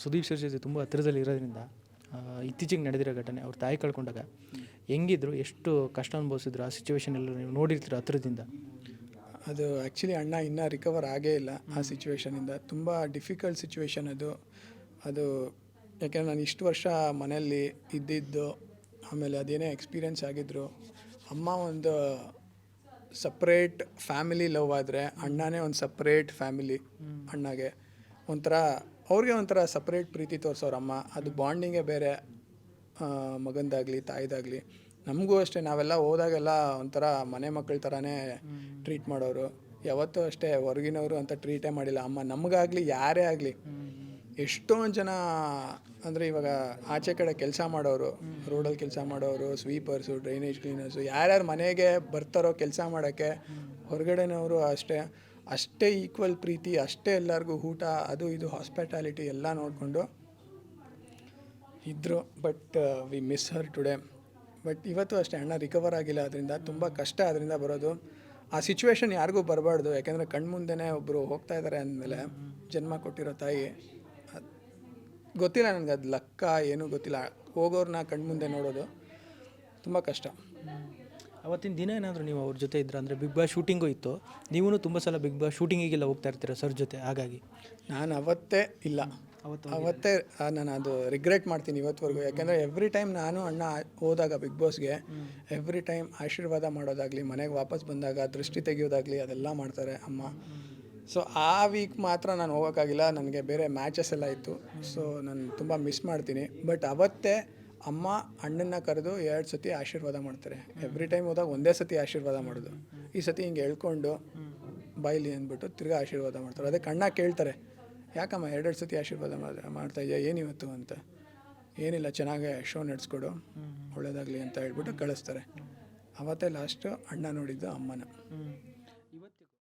Sudeep sir ಜೊತೆ ತುಂಬ ಹತ್ತಿರದಲ್ಲಿ ಇರೋದ್ರಿಂದ ಇತ್ತೀಚೆಗೆ ನಡೆದಿರೋ ಘಟನೆ ಅವ್ರ ತಾಯಿ ಕಳ್ಕೊಂಡಾಗ ಹೆಂಗಿದ್ರು ಎಷ್ಟು ಕಷ್ಟ ಅನುಭವಿಸಿದ್ರು ಆ ಸಿಚುವೇಶನ್ ಎಲ್ಲ ನೀವು ನೋಡಿರ್ತೀರ ಹತ್ತಿರದಿಂದ ಅದು ಆ್ಯಕ್ಚುಲಿ ಅಣ್ಣ ಇನ್ನೂ ರಿಕವರ್ ಆಗೇ ಇಲ್ಲ ಆ ಸಿಚುವೇಶನಿಂದ ತುಂಬ ಡಿಫಿಕಲ್ಟ್ ಸಿಚುವೇಶನ್ ಅದು. ಅದು ಯಾಕೆಂದರೆ ನಾನು ಇಷ್ಟು ವರ್ಷ ಮನೆಯಲ್ಲಿ ಇದ್ದಿದ್ದು ಆಮೇಲೆ ಅದೇನೇ ಎಕ್ಸ್ಪೀರಿಯೆನ್ಸ್ ಆಗಿದ್ರು ಅಮ್ಮ ಒಂದು ಸಪ್ರೇಟ್ ಫ್ಯಾಮಿಲಿ ಲವ್ ಆದರೆ ಅಣ್ಣನೇ ಒಂದು ಸಪ್ರೇಟ್ ಫ್ಯಾಮಿಲಿ ಅಣ್ಣಗೆ. ಒಂಥರ ಅವ್ರಿಗೆ ಒಂಥರ ಸಪ್ರೇಟ್ ಪ್ರೀತಿ ತೋರಿಸೋರು ಅಮ್ಮ. ಅದು ಬಾಂಡಿಂಗೇ ಬೇರೆ ಮಗಂದಾಗಲಿ ತಾಯಿದಾಗಲಿ. ನಮಗೂ ಅಷ್ಟೇ ನಾವೆಲ್ಲ ಹೋದಾಗೆಲ್ಲ ಒಂಥರ ಮನೆ ಮಕ್ಕಳ ಥರನೇ ಟ್ರೀಟ್ ಮಾಡೋರು. ಯಾವತ್ತೂ ಅಷ್ಟೇ ಹೊರಗಿನವರು ಅಂತ ಟ್ರೀಟೇ ಮಾಡಿಲ್ಲ. ಅಮ್ಮ ನಮಗಾಗಲಿ ಯಾರೇ ಆಗಲಿ. ಎಷ್ಟೊಂದು ಜನ ಅಂದರೆ ಇವಾಗ ಆಚೆ ಕಡೆ ಕೆಲಸ ಮಾಡೋರು ರೋಡಲ್ಲಿ ಕೆಲಸ ಮಾಡೋರು ಸ್ವೀಪರ್ಸು ಡ್ರೈನೇಜ್ ಕ್ಲೀನರ್ಸು ಯಾರ್ಯಾರು ಮನೆಗೆ ಬರ್ತಾರೋ ಕೆಲಸ ಮಾಡೋಕ್ಕೆ ಹೊರಗಡೆನವರು ಅಷ್ಟೇ. ಅಷ್ಟೇ ಈಕ್ವಲ್ ಪ್ರೀತಿ, ಅಷ್ಟೇ ಎಲ್ಲರಿಗೂ ಊಟ, ಅದು ಇದು ಹಾಸ್ಪಿಟಾಲಿಟಿ ಎಲ್ಲ ನೋಡಿಕೊಂಡು ಇದ್ದರು but we miss her today but ಇವತ್ತು ಅಷ್ಟೇ, ಅಣ್ಣ ರಿಕವರ್ ಆಗಿಲ್ಲ. ಅದರಿಂದ ತುಂಬ ಕಷ್ಟ ಅದರಿಂದ ಬರೋದು. ಆ ಸಿಚುವೇಶನ್ ಯಾರಿಗೂ ಬರಬಾರ್ದು. ಯಾಕೆಂದರೆ ಕಣ್ಮುಂದೆನೇ ಒಬ್ಬರು ಹೋಗ್ತಾ ಇದ್ದಾರೆ ಅಂದಮೇಲೆ ಜನ್ಮ ಕೊಟ್ಟಿರೋ ತಾಯಿ ಗೊತ್ತಿಲ್ಲ ನನಗೆ, ಅದು ಲಕ್ಕ, ಏನೂ ಗೊತ್ತಿಲ್ಲ. ಹೋಗೋರನ್ನ ಕಣ್ಮುಂದೆ ನೋಡೋದು ತುಂಬ ಕಷ್ಟ. ಅವತ್ತಿನ ದಿನ ಏನಾದರೂ ನೀವು ಅವ್ರ ಜೊತೆ ಇದ್ರ ಅಂದರೆ ಬಿಗ್ ಬಾಸ್ ಶೂಟಿಂಗು ಇತ್ತು ನೀವು ತುಂಬ ಸಲ ಬಿಗ್ ಬಾಸ್ ಶೂಟಿಂಗಿಗೆಲ್ಲ ಹೋಗ್ತಾ ಇರ್ತೀರ ಸರ್ ಜೊತೆ ಹಾಗಾಗಿ? ನಾನು ಅವತ್ತೇ ಇಲ್ಲ. ಅವತ್ತು ಅವತ್ತೇ ನಾನು ಅದು ರಿಗ್ರೆಟ್ ಮಾಡ್ತೀನಿ ಇವತ್ತುವರೆಗೂ. ಯಾಕೆಂದರೆ ಎವ್ರಿ ಟೈಮ್ ನಾನು ಅಣ್ಣ ಹೋದಾಗ ಬಿಗ್ ಬಾಸ್ಗೆ ಎವ್ರಿ ಟೈಮ್ ಆಶೀರ್ವಾದ ಮಾಡೋದಾಗಲಿ ಮನೆಗೆ ವಾಪಸ್ ಬಂದಾಗ ದೃಷ್ಟಿ ತೆಗೆಯೋದಾಗಲಿ ಅದೆಲ್ಲ ಮಾಡ್ತಾರೆ ಅಮ್ಮ. ಸೊ ಆ ವೀಕ್ ಮಾತ್ರ ನಾನು ಹೋಗೋಕ್ಕಾಗಿಲ್ಲ. ನನಗೆ ಬೇರೆ ಮ್ಯಾಚಸ್ ಎಲ್ಲ ಇತ್ತು. ಸೊ ನಾನು ತುಂಬ ಮಿಸ್ ಮಾಡ್ತೀನಿ. ಬಟ್ ಅವತ್ತೇ ಅಮ್ಮ ಅಣ್ಣನ್ನ ಕರೆದು ಎರಡು ಸತಿ ಆಶೀರ್ವಾದ ಮಾಡ್ತಾರೆ. ಎವ್ರಿ ಟೈಮ್ ಹೋದಾಗ ಒಂದೇ ಸತಿ ಆಶೀರ್ವಾದ ಮಾಡೋದು. ಈ ಸತಿ ಹಿಂಗೆ ಹೇಳ್ಕೊಂಡು ಬಾಯ್ಲಿ ಅಂದ್ಬಿಟ್ಟು ತಿರ್ಗಾ ಆಶೀರ್ವಾದ ಮಾಡ್ತಾರೆ. ಅದೇ ಕಣ್ಣ ಕೇಳ್ತಾರೆ, ಯಾಕಮ್ಮ ಎರಡೆರಡು ಸತಿ ಆಶೀರ್ವಾದ ಮಾಡ್- ಮಾಡ್ತಾ ಇದೆಯಾ? ಏನಿವತ್ತು ಅಂತ? ಏನಿಲ್ಲ, ಚೆನ್ನಾಗೆ ಶೋ ನಡೆಸ್ಕೊಡು, ಒಳ್ಳೇದಾಗಲಿ ಅಂತ ಹೇಳ್ಬಿಟ್ಟು ಕಳಿಸ್ತಾರೆ. ಅವತ್ತೇ ಲಾಸ್ಟು ಅಣ್ಣ ನೋಡಿದ್ದು ಅಮ್ಮನ.